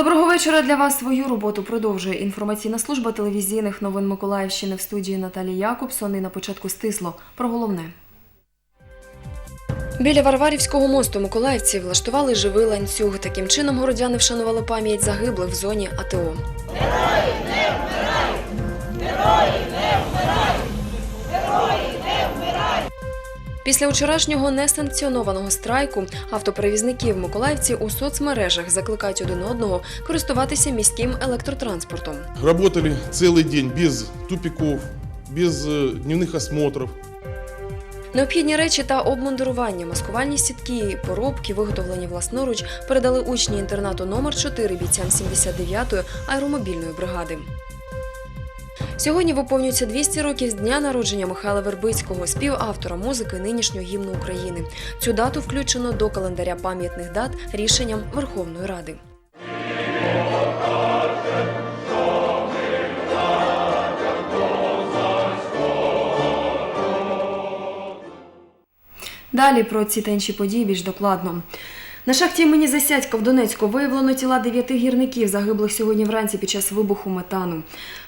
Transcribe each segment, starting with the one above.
Доброго вечора для вас. Свою роботу продовжує інформаційна служба телевізійних новин Миколаївщини в студії Наталії Якобсон. І на початку стисло про головне. Біля Варварівського мосту миколаївці влаштували живий ланцюг. Таким чином городяни вшанували пам'ять загиблих в зоні АТО. Після вчорашнього несанкціонованого страйку автоперевізників миколаївці у соцмережах закликають один одного користуватися міським електротранспортом. Работали целый день без тупиков, без э, дневных осмотров. Необхідні речі та обмундирування, маскувальні сітки, поробки, виготовлені власноруч, передали учні інтернату номер 4 бійцям 79-ї аеромобільної бригади. Сьогодні виповнюється 200 років з дня народження Михайла Вербицького, співавтора музики нинішнього гімну України. Цю дату включено до календаря пам'ятних дат рішенням Верховної Ради. Далі про ці та інші події більш докладно. На шахті імені Засядька в Донецьку виявлено тіла дев'яти гірників, загиблих сьогодні вранці під час вибуху метану.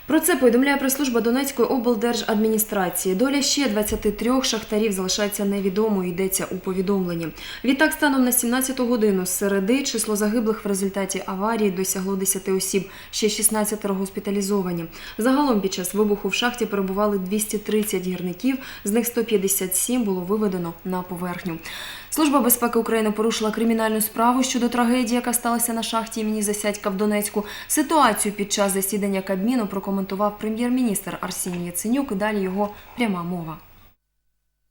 Про це повідомляє прес-служба Донецької облдержадміністрації. Доля ще 23 шахтарів залишається невідомою, йдеться у повідомленні. Відтак, станом на 17 годину з середи число загиблих в результаті аварії досягло 10 осіб, ще 16 госпіталізовані. Загалом під час вибуху в шахті перебували 230 гірників, з них 157 було виведено на поверхню. Служба безпеки України порушила кримінальну справу щодо трагедії, яка сталася на шахті імені Засядька в Донецьку. Ситуацію під час засідання Кабміну прокоментував прем'єр-міністр Арсеній Яценюк. Далі його пряма мова.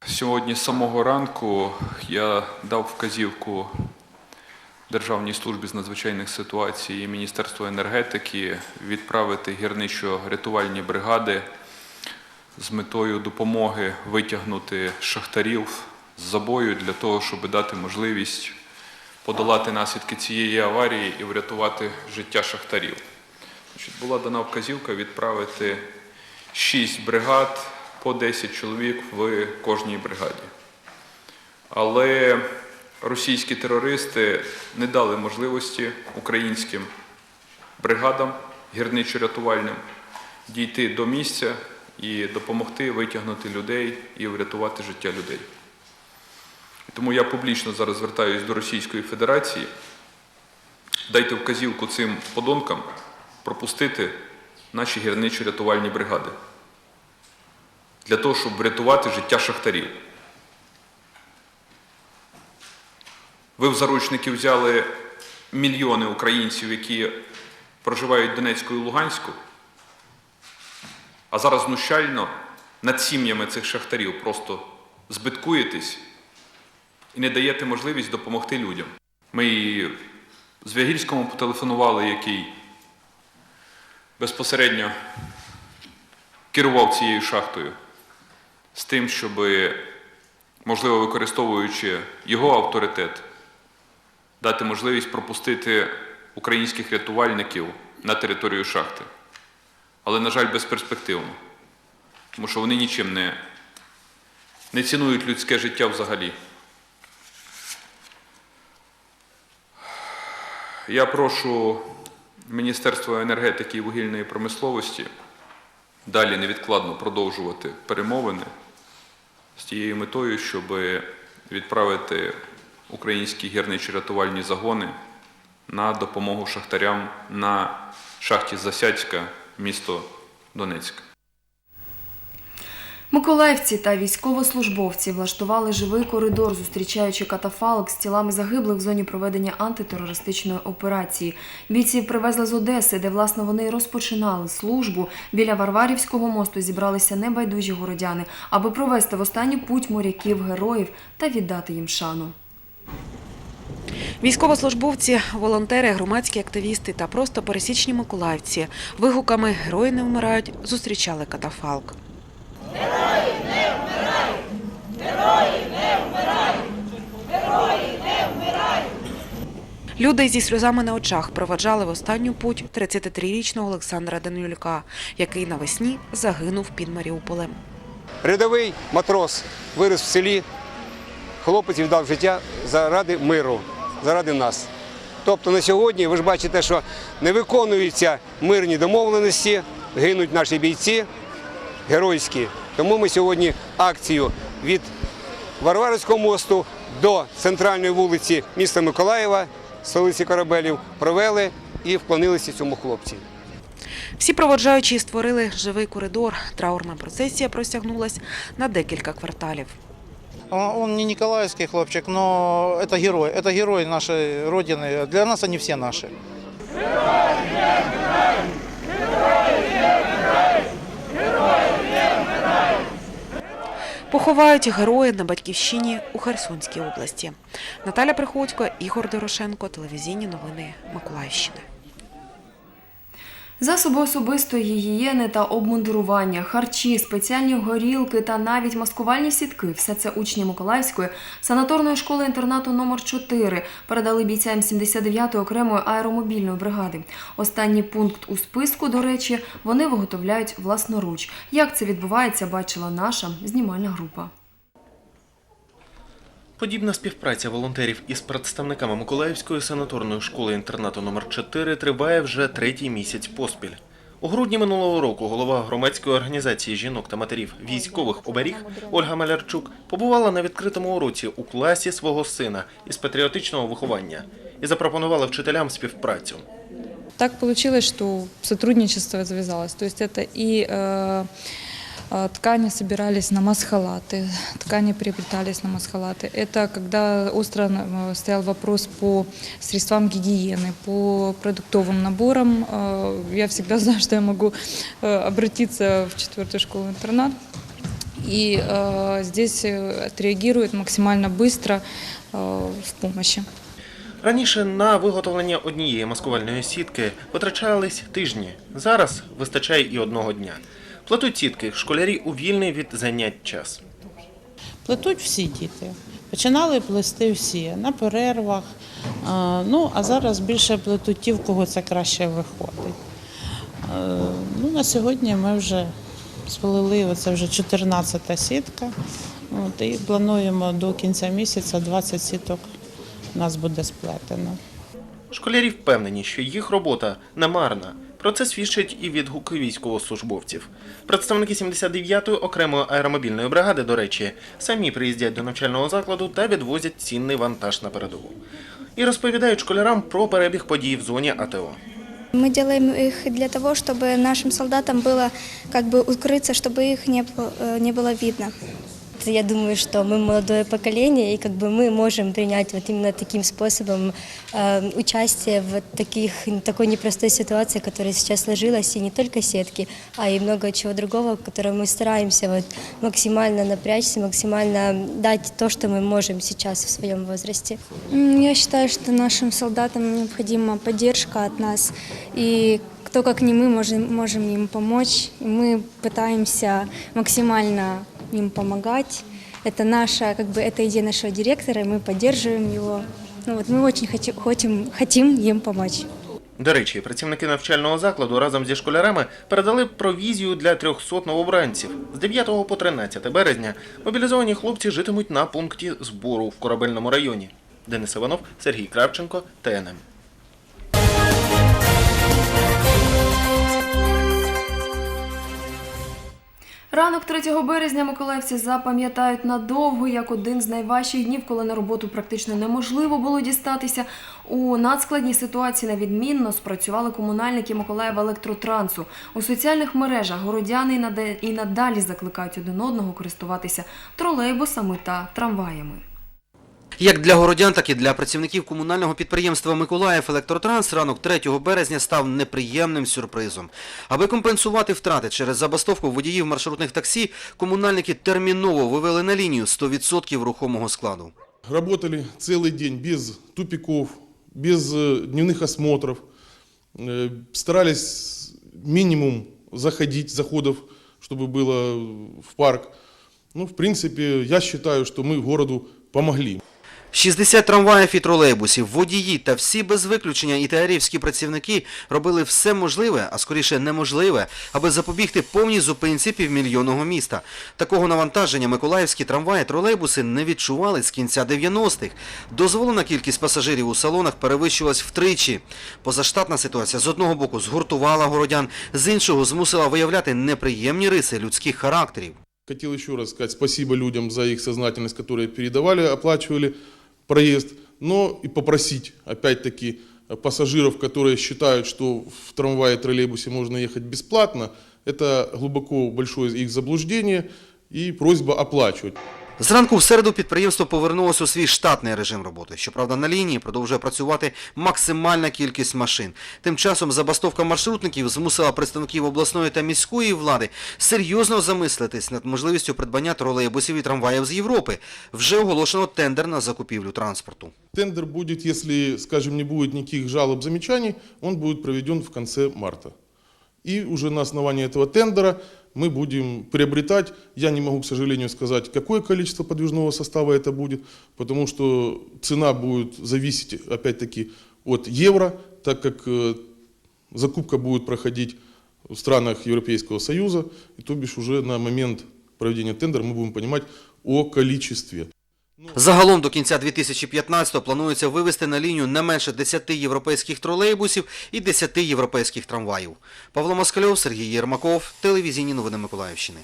Сьогодні з самого ранку я дав вказівку Державній службі з надзвичайних ситуацій і Міністерству енергетики відправити гірничо-рятувальні бригади з метою допомоги витягнути шахтарів з забою для того, щоб дати можливість подолати наслідки цієї аварії і врятувати життя шахтарів. Була дана вказівка відправити 6 бригад по 10 чоловік в кожній бригаді. Але російські терористи не дали можливості українським бригадам гірничо-рятувальним дійти до місця і допомогти витягнути людей і врятувати життя людей. Тому я публічно зараз звертаюся до Російської Федерації. Дайте вказівку цим подонкам пропустити наші гірничо-рятувальні бригади для того, щоб врятувати життя шахтарів. Ви в заручники взяли мільйони українців, які проживають Донецьку і Луганську, а зараз знущально над сім'ями цих шахтарів просто збиткуєтесь і не даєте можливість допомогти людям. Ми і Звягільському потелефонували, який безпосередньо керував цією шахтою з тим, щоб, можливо, використовуючи його авторитет, дати можливість пропустити українських рятувальників на територію шахти. Але, на жаль, безперспективно, тому що вони нічим не, не цінують людське життя взагалі. Я прошу Міністерство енергетики і вугільної промисловості далі невідкладно продовжувати перемовини з тією метою, щоб відправити українські гірничі рятувальні загони на допомогу шахтарям на шахті Засяцька, місто Донецьк. Миколаївці та військовослужбовці влаштували живий коридор, зустрічаючи катафалк з тілами загиблих в зоні проведення антитерористичної операції. Бійців привезли з Одеси, де власне вони розпочинали службу. Біля Варварівського мосту зібралися небайдужі городяни, аби провести в останню путь моряків героїв та віддати їм шану. Військовослужбовці, волонтери, громадські активісти та просто пересічні миколаївці вигуками Герої не вмирають зустрічали катафалк. Люди зі сльозами на очах проваджали в останню путь 33-річного Олександра Данилюка, який навесні загинув під Маріуполем. Рядовий матрос вирос в селі, хлопець віддав життя заради миру, заради нас. Тобто на сьогодні ви ж бачите, що не виконуються мирні домовленості, гинуть наші бійці геройські. Тому ми сьогодні акцію від Варварівського мосту до центральної вулиці міста Миколаєва, столиці корабелів, провели і вклонилися цьому хлопцю. Всі проводжаючі створили живий коридор. Траурна процесія простягнулась на декілька кварталів. Он он не николаевский хлопчик, но это герой. Это герой нашей Родины. Для нас они все наши. Поховають герої на батьківщині у Херсонській області. Наталя Приходько, Ігор Дорошенко, телевізійні новини Миколаївщини. Засоби особистої гігієни та обмундирування, харчі, спеціальні горілки та навіть маскувальні сітки – все це учні Миколаївської санаторної школи інтернату номер 4 передали бійцям 79-ї окремої аеромобільної бригади. Останній пункт у списку, до речі, вони виготовляють власноруч. Як це відбувається, бачила наша знімальна група. Подібна співпраця волонтерів із представниками Миколаївської санаторної школи інтернату номер 4 триває вже третій місяць поспіль. У грудні минулого року голова громадської організації жінок та матерів військових оберіг Ольга Малярчук побувала на відкритому уроці у класі свого сина із патріотичного виховання і запропонувала вчителям співпрацю. Так получилось, что сотрудничество завязалось. То есть это и э, э, ткани собирались на масхалаты, ткани приобретались на масхалаты. Это когда остро э, стоял вопрос по средствам гигиены, по продуктовым наборам. Э, Я всегда знаю, что я могу э, обратиться в четвертую школу-интернат. И э, здесь э, отреагируют максимально быстро э, в помощи. Раніше на виготовлення однієї маскувальної сітки витрачались тижні. Зараз вистачає і одного дня. Плетуть сітки школярі у вільний від занять час. Плетуть всі діти. Починали плести всі на перервах. Ну, а зараз більше плетуть ті, в кого це краще виходить. Ну, на сьогодні ми вже сплели, оце вже 14 сітка. От, і плануємо до кінця місяця 20 сіток у нас буде сплетено. Школярі впевнені, що їх робота не марна. Про це свідчать і відгуки військовослужбовців. Представники 79-ї окремої аеромобільної бригади, до речі, самі приїздять до навчального закладу та відвозять цінний вантаж на передову. І розповідають школярам про перебіг подій в зоні АТО. Мы делаем их для того, чтобы нашим солдатам было как бы укрыться, чтобы их не, было- э, не было видно. Я думаю, что мы молодое поколение, и как бы мы можем принять вот именно таким способом э, участие в таких, такой непростой ситуации, которая сейчас сложилась, и не только сетки, а и много чего другого, в котором мы стараемся вот максимально напрячься, максимально дать то, что мы можем сейчас в своем возрасте. М, Я считаю, что нашим солдатам необходима поддержка от нас, и кто как не мы можем, можем им помочь. И мы пытаемся максимально им помогать. Это наша, как бы, это идея нашего директора, и мы поддерживаем его. Ну вот мы очень хотим, хотим, хотим им помочь. До речі, працівники навчального закладу разом зі школярами передали провізію для 300 новобранців. З 9 по 13 березня мобілізовані хлопці житимуть на пункті збору в корабельному районі. Денис Іванов, Сергій Кравченко, ТНМ. Ранок 3 березня миколаївці запам'ятають надовго як один з найважчих днів, коли на роботу практично неможливо було дістатися. У надскладній ситуації невідмінно спрацювали комунальники Миколаєва електротрансу. У соціальних мережах городяни і надалі закликають один одного користуватися тролейбусами та трамваями. Як для городян, так і для працівників комунального підприємства Миколаїв Електротранс ранок 3 березня став неприємним сюрпризом. Аби компенсувати втрати через забастовку водіїв маршрутних таксі, комунальники терміново вивели на лінію 100% рухомого складу. Работали целый день без тупиков, без э, дневных осмотров. Э, Старались минимум заходить, заходов, чтобы было в парк. Ну, в принципе, я считаю, что мы городу помогли. 60 трамваїв і тролейбусів, водії та всі без виключення ІТРівські працівники робили все можливе, а скоріше неможливе, аби запобігти повній зупинці півмільйонного міста. Такого навантаження миколаївські трамваї, тролейбуси не відчували з кінця 90-х. Дозволена кількість пасажирів у салонах перевищувалась втричі. Позаштатна ситуація з одного боку згуртувала городян, з іншого змусила виявляти неприємні риси людських характерів. Хотел еще раз сказать спасибо людям за их сознательность, которые передавали, оплачивали проезд, но и попросить, опять-таки, пассажиров, которые считают, что в трамвае, троллейбусе можно ехать бесплатно, это глубоко большое их заблуждение и просьба оплачивать. Зранку в середу підприємство повернулося у свій штатний режим роботи. Щоправда, на лінії продовжує працювати максимальна кількість машин. Тим часом забастовка маршрутників змусила представників обласної та міської влади серйозно замислитись над можливістю придбання тролейбусів і трамваїв з Європи. Вже оголошено тендер на закупівлю транспорту. Тендер будет, если, скажем, не будет никаких жалоб, замечаний, он будет проведен в конце марта. И уже на основании этого тендера мы будем приобретать, я не могу, к сожалению, сказать, какое количество подвижного состава это будет, потому что цена будет зависеть, опять-таки, от евро, так как э, закупка будет проходить в странах Европейского Союза, и то бишь уже на момент проведения тендера мы будем понимать о количестве. Загалом до кінця 2015-го планується вивести на лінію не менше 10 європейських тролейбусів і 10 європейських трамваїв. Павло Москальов, Сергій Єрмаков, телевізійні новини Миколаївщини.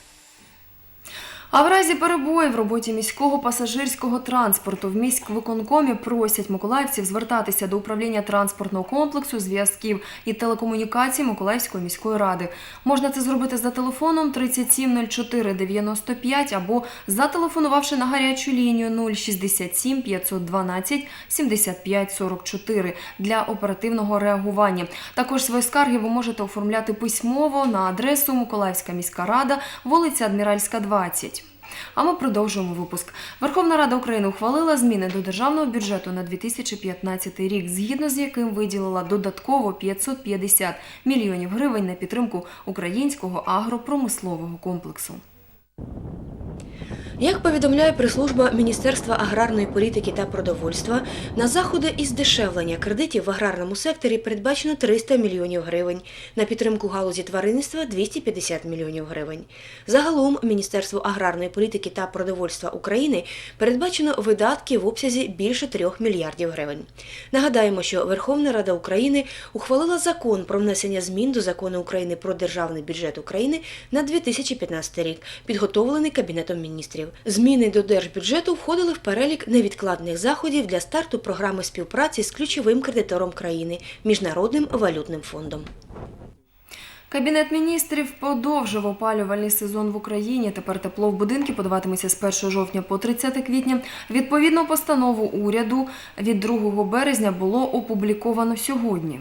А в разі перебоїв в роботі міського пасажирського транспорту в міськвиконкомі просять миколаївців звертатися до управління транспортного комплексу, зв'язків і телекомунікацій Миколаївської міської ради. Можна це зробити за телефоном 370495 або зателефонувавши на гарячу лінію 067 512 75 44 для оперативного реагування. Також свої скарги ви можете оформляти письмово на адресу Миколаївська міська рада, вулиця Адміральська, 20. А ми продовжуємо випуск. Верховна Рада України ухвалила зміни до державного бюджету на 2015 рік, згідно з яким виділила додатково 550 мільйонів гривень на підтримку українського агропромислового комплексу. Як повідомляє прес-служба Міністерства аграрної політики та продовольства, на заходи із дешевлення кредитів в аграрному секторі передбачено 300 мільйонів гривень, на підтримку галузі тваринництва 250 мільйонів гривень. Загалом Міністерству аграрної політики та продовольства України передбачено видатки в обсязі більше 3 мільярдів гривень. Нагадаємо, що Верховна Рада України ухвалила закон про внесення змін до закону України про державний бюджет України на 2015 рік, підготовлений Кабінетом міністрів. Зміни до держбюджету входили в перелік невідкладних заходів для старту програми співпраці з ключовим кредитором країни Міжнародним валютним фондом. Кабінет міністрів подовжив опалювальний сезон в Україні. Тепер тепло в будинки подаватиметься з 1 жовтня по 30 квітня. Відповідну постанову уряду від 2 березня було опубліковано сьогодні.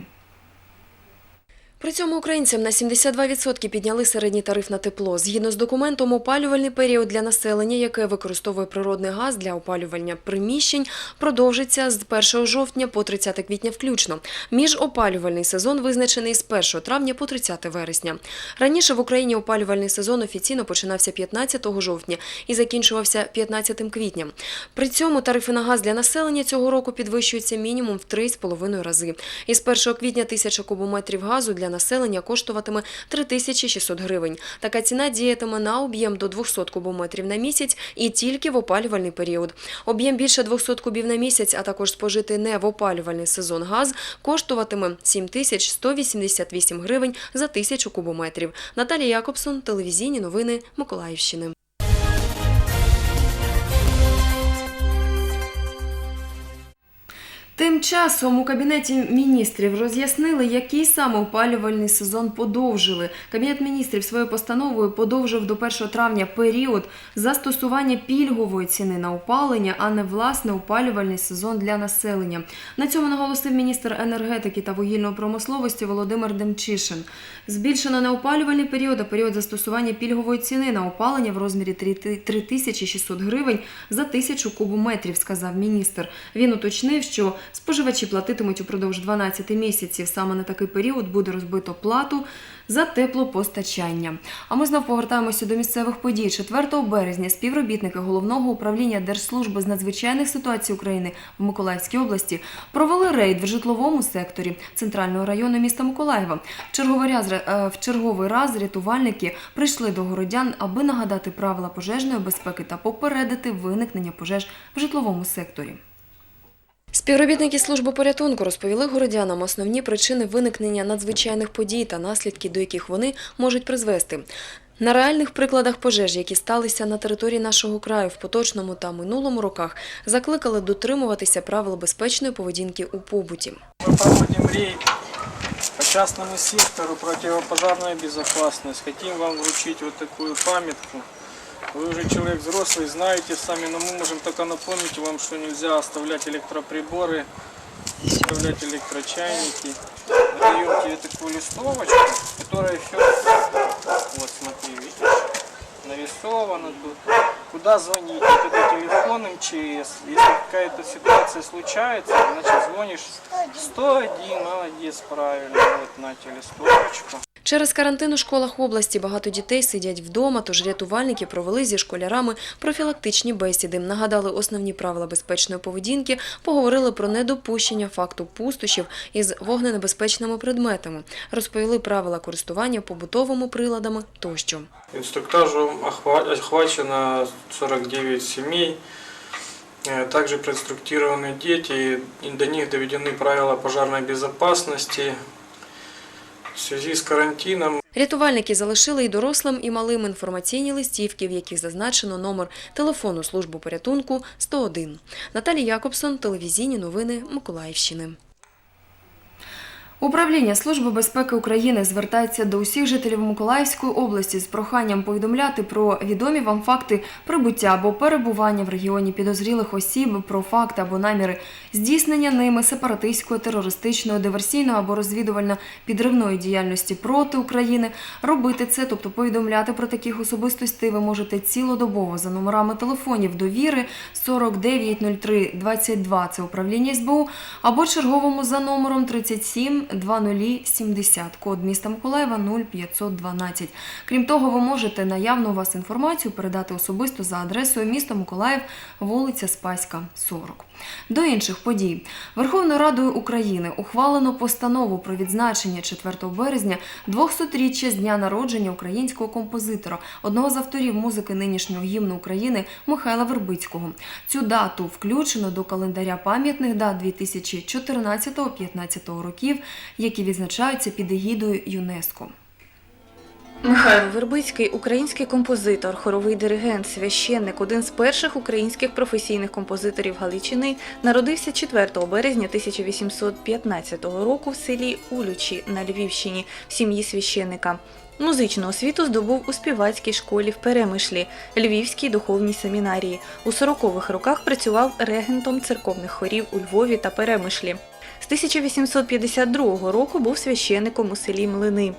При цьому українцям на 72% підняли середній тариф на тепло. Згідно з документом, опалювальний період для населення, яке використовує природний газ для опалювання приміщень, продовжиться з 1 жовтня по 30 квітня включно. Міжопалювальний сезон визначений з 1 травня по 30 вересня. Раніше в Україні опалювальний сезон офіційно починався 15 жовтня і закінчувався 15 квітня. При цьому тарифи на газ для населення цього року підвищуються мінімум в 3,5 рази. Із 1 квітня тисяча кубометрів газу для населення коштуватиме 3600 гривень. Така ціна діятиме на об'єм до 200 кубометрів на місяць і тільки в опалювальний період. Об'єм більше 200 кубів на місяць, а також спожити не в опалювальний сезон газ коштуватиме 7188 гривень за тисячу кубометрів. Наталія Якобсон, телевізійні новини Миколаївщини. Тим часом у кабінеті міністрів роз'яснили, який саме опалювальний сезон подовжили. Кабінет міністрів своєю постановою подовжив до 1 травня період застосування пільгової ціни на опалення, а не власне опалювальний сезон для населення. На цьому наголосив міністр енергетики та вугільної промисловості Володимир Демчишин. Збільшено не опалювальний період, а період застосування пільгової ціни на опалення в розмірі 3600 гривень за тисячу кубометрів, сказав міністр. Він уточнив, що споживачі платитимуть упродовж 12 місяців. Саме на такий період буде розбито плату за теплопостачання. А ми знов повертаємося до місцевих подій. 4 березня співробітники головного управління Держслужби з надзвичайних ситуацій України в Миколаївській області провели рейд в житловому секторі центрального району міста Миколаєва. В черговий раз, е, рятувальники прийшли до городян, аби нагадати правила пожежної безпеки та попередити виникнення пожеж в житловому секторі. Співробітники служби порятунку розповіли городянам основні причини виникнення надзвичайних подій та наслідки, до яких вони можуть призвести. На реальних прикладах пожеж, які сталися на території нашого краю в поточному та минулому роках, закликали дотримуватися правил безпечної поведінки у побуті. Мы проводим рейд по частному сектору противопожарная безопасность. Хотим вам вручить вот такую памятку. Вы уже человек взрослый, знаете сами, но мы можем только напомнить вам, что нельзя оставлять электроприборы, оставлять электрочайники. Вы даете такую листовочку, которая все, вот смотри, видишь, нарисовано тут. Куда звонить? Это телефон МЧС. Если какая-то ситуация случается, значит звонишь 101, молодец, правильно, вот на телестопочку. Через карантин у школах області багато дітей сидять вдома, тож рятувальники провели зі школярами профілактичні бесіди, нагадали основні правила безпечної поведінки, поговорили про недопущення факту пустощів із вогненебезпечними предметами, розповіли правила користування побутовими приладами тощо. Инструктажем охва- охвачено 49 семей. Э, Также проинструктированы дети, и до них доведены правила пожарной безопасности. в связи з карантином Рятувальники залишили і дорослим, і малим інформаційні листівки, в яких зазначено номер телефону служби порятунку 101. Наталія Якобсон, телевізійні новини Миколаївщини. Управління Служби безпеки України звертається до усіх жителів Миколаївської області з проханням повідомляти про відомі вам факти прибуття або перебування в регіоні підозрілих осіб, про факти або наміри здійснення ними сепаратистської, терористичної, диверсійної або розвідувально-підривної діяльності проти України. Робити це, тобто повідомляти про таких особистостей, ви можете цілодобово за номерами телефонів довіри 4903 22 – це управління СБУ, або черговому за номером 37 2070, код міста Миколаєва 0512. Крім того, ви можете наявну у вас інформацію передати особисто за адресою місто Миколаїв, вулиця Спаська, 40. До інших подій. Верховною Радою України ухвалено постанову про відзначення 4 березня 200-річчя з дня народження українського композитора, одного з авторів музики нинішнього гімну України Михайла Вербицького. Цю дату включено до календаря пам'ятних дат 2014-15 років, які відзначаються під егідою ЮНЕСКО. Михайло Вербицький український композитор, хоровий диригент, священник, один з перших українських професійних композиторів Галичини, народився 4 березня 1815 року в селі Улючі на Львівщині в сім'ї священника. Музичну освіту здобув у співацькій школі в Перемишлі, Львівській духовній семінарії. У 40-х роках працював регентом церковних хорів у Львові та Перемишлі. З 1852 року був священником у селі Млини.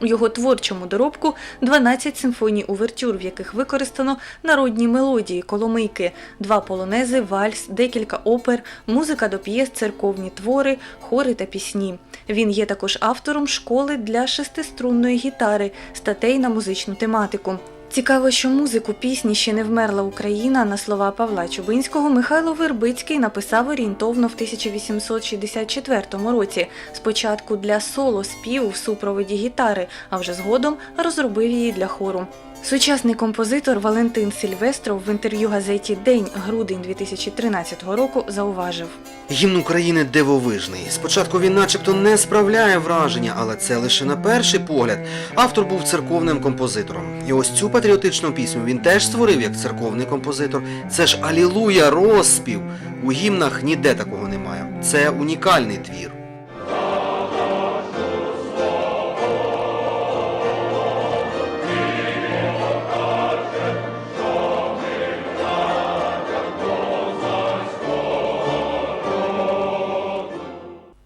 У його творчому доробку 12 симфоній увертюр, в яких використано народні мелодії, коломийки, два полонези, вальс, декілька опер, музика до п'єс, церковні твори, хори та пісні. Він є також автором школи для шестиструнної гітари, статей на музичну тематику. Цікаво, що музику пісні ще не вмерла Україна на слова Павла Чубинського Михайло Вербицький написав орієнтовно в 1864 році. Спочатку для соло співу в супроводі гітари, а вже згодом розробив її для хору. Сучасний композитор Валентин Сільвестров в інтерв'ю газеті День грудень 2013 року зауважив. Гімн України дивовижний. Спочатку він начебто не справляє враження, але це лише на перший погляд. Автор був церковним композитором. І ось цю патріотичну пісню він теж створив як церковний композитор. Це ж Алілуя, розспів. У гімнах ніде такого немає. Це унікальний твір.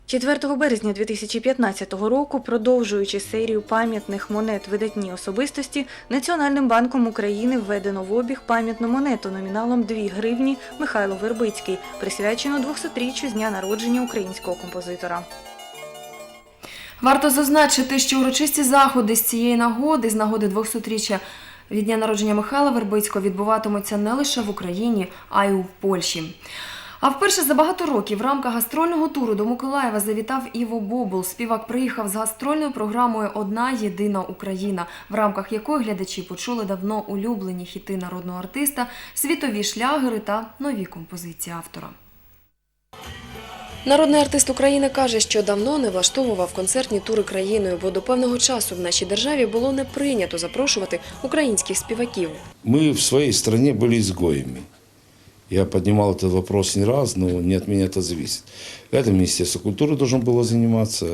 4 березня 2015 року, продовжуючи серію пам'ятних монет видатній особистості, Національним банком України введено в обіг пам'ятну монету номіналом 2 гривні Михайло Вербицький, присвячену 200-річчю з дня народження українського композитора. Варто зазначити, що урочисті заходи з цієї нагоди, з нагоди 200-річчя від дня народження Михайла Вербицького, відбуватимуться не лише в Україні, а й у Польщі. А вперше за багато років в рамках гастрольного туру до Миколаєва завітав Іво Бобул. Співак приїхав з гастрольною програмою Одна єдина Україна, в рамках якої глядачі почули давно улюблені хіти народного артиста, світові шлягери та нові композиції автора. Народний артист України каже, що давно не влаштовував концертні тури країною, бо до певного часу в нашій державі було не прийнято запрошувати українських співаків. Мы в своей стране были изгоями. Я поднимал этот вопрос не раз, но не от меня это зависит. Это Министерство культуры должно было заниматься.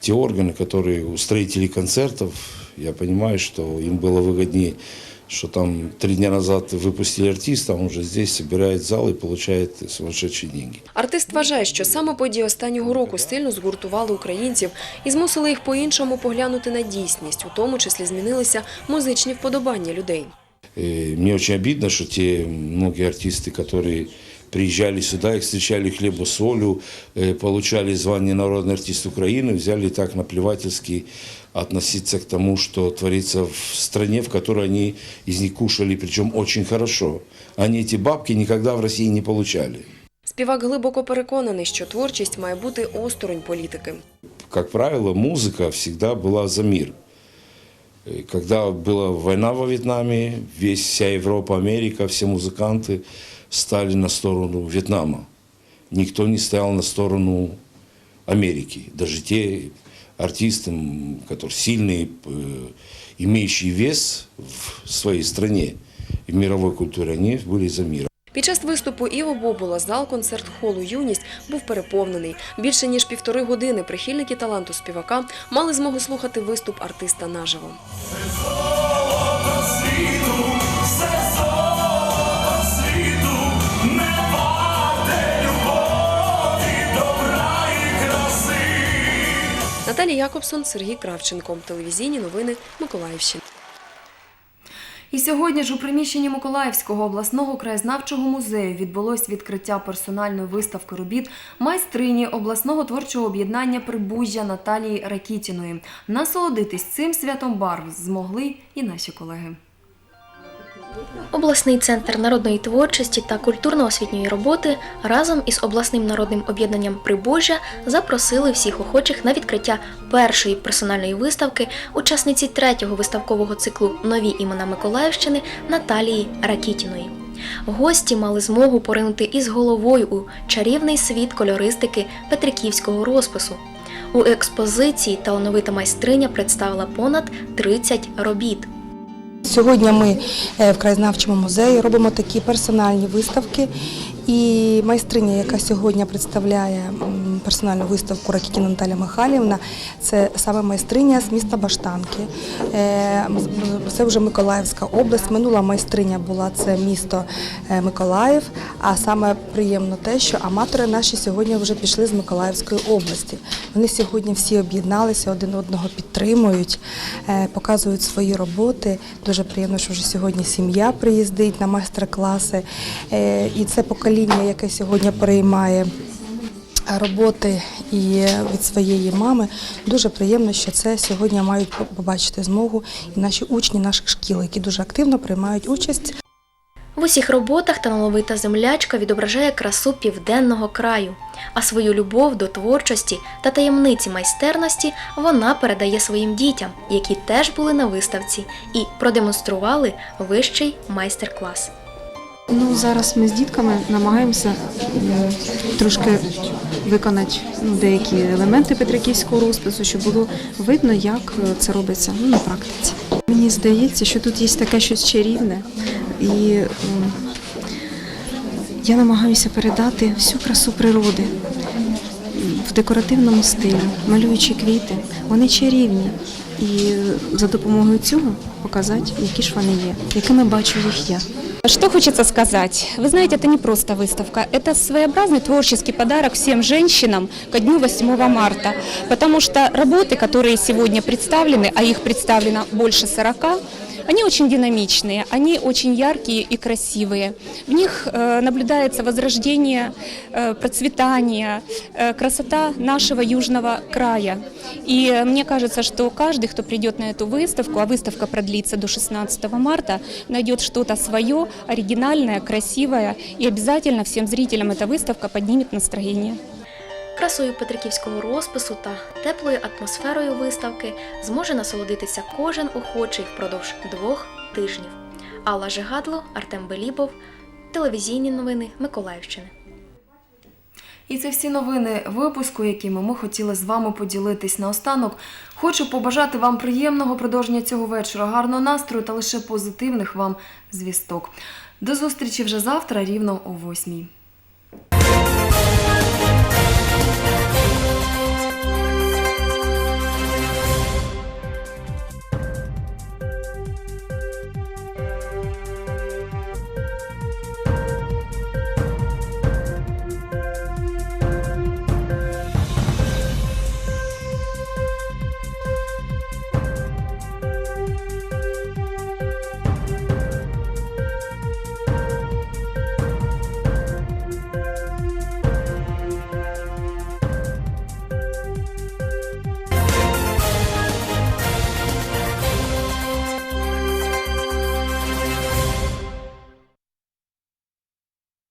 Те органы, которые устроители концертов, я понимаю, что им было выгоднее, что там три дня назад выпустили артиста, он уже здесь собирает зал и получает сумасшедшие деньги. Артист вважає, що саме події останнього року сильно згуртували українців і змусили їх по-іншому поглянути на дійсність, у тому числі змінилися музичні вподобання людей. И мне очень обидно, что те многие артисты, которые приезжали сюда, их встречали хлебу солью, э, получали звание народный артист Украины, взяли так наплевательски относиться к тому, что творится в стране, в которой они из них кушали, причем очень хорошо. Они эти бабки никогда в России не получали. Співак глибоко переконаний, що творчість має бути осторонь політики. Как правило, музыка всегда была за мир. Э, Когда была война во Вьетнаме, весь, вся Европа, Америка, все музыканты стали на сторону Вьетнама. Никто не стоял на сторону Америки. Даже те артисты, которые сильные, имеющие вес в своей стране в мировой культуре, они были за мир. Під час виступу Іво Бобула зал концерт-холу Юність був переповнений. Більше ніж півтори години прихильники таланту співака мали змогу слухати виступ артиста наживо. Наталія Якобсон, Сергій Кравченко. Телевізійні новини Миколаївщини. І сьогодні ж у приміщенні Миколаївського обласного краєзнавчого музею відбулось відкриття персональної виставки робіт майстрині обласного творчого об'єднання Прибужжя Наталії Ракітіної. Насолодитись цим святом барв змогли і наші колеги. Обласний центр народної творчості та культурно-освітньої роботи разом із обласним народним об'єднанням Прибожжя запросили всіх охочих на відкриття першої персональної виставки учасниці третього виставкового циклу Нові імена Миколаївщини Наталії Ракітіної. Гості мали змогу поринути із головою у чарівний світ кольористики петриківського розпису. У експозиції талановита майстриня представила понад 30 робіт. Сьогодні ми е, в краєзнавчому музеї робимо такі персональні виставки. І майстриня, яка сьогодні представляє персональну виставку Ракітіна Наталя Михайлівна, це саме майстриня з міста Баштанки. Е, Це вже Миколаївська область. Минула майстриня була це місто е, Миколаїв. А саме приємно те, що аматори наші сьогодні вже пішли з Миколаївської області. Вони сьогодні всі об'єдналися, один одного підтримують, е, показують свої роботи. Дуже приємно, що вже сьогодні сім'я приїздить на майстер-класи. І це покоління, яке сьогодні переймає роботи і від своєї мами. Дуже приємно, що це сьогодні мають побачити змогу і наші учні наших шкіл, які дуже активно приймають участь. В усіх роботах талановита землячка відображає красу південного краю, а свою любов до творчості та таємниці майстерності вона передає своїм дітям, які теж були на виставці і продемонстрували вищий майстер-клас. Ну, зараз ми з дітками намагаємося трошки виконати ну, деякі елементи петриківського розпису, щоб було видно, як е, це робиться ну, на практиці. Мені здається, що тут є таке щось чарівне, і я намагаюся передати всю красу природи в декоративному стилі, малюючи квіти. Вони чарівні і за допомогою цього показати, які ж вони є, якими бачу їх я. Что хочется сказать? Вы знаете, это не просто выставка, это своеобразный творческий подарок всем женщинам ко дню 8 марта, потому что работы, которые сегодня представлены, а их представлено больше 40, они очень динамичные, они очень яркие и красивые. В них э, наблюдается возрождение, э, процветание, э, красота нашего южного края. И э, мне кажется, что каждый, кто придет на эту выставку, а выставка продлится до 16 марта, найдет что-то свое, оригинальное, красивое, и обязательно всем зрителям эта выставка поднимет настроение. Красою петриківського розпису та теплою атмосферою виставки зможе насолодитися кожен охочий впродовж двох тижнів. Алла Жигадло, Артем Белібов, телевізійні новини Миколаївщини. І це всі новини випуску, якими ми хотіли з вами поділитись наостанок. Хочу побажати вам приємного продовження цього вечора, гарного настрою та лише позитивних вам звісток. До зустрічі вже завтра, рівно о восьмій.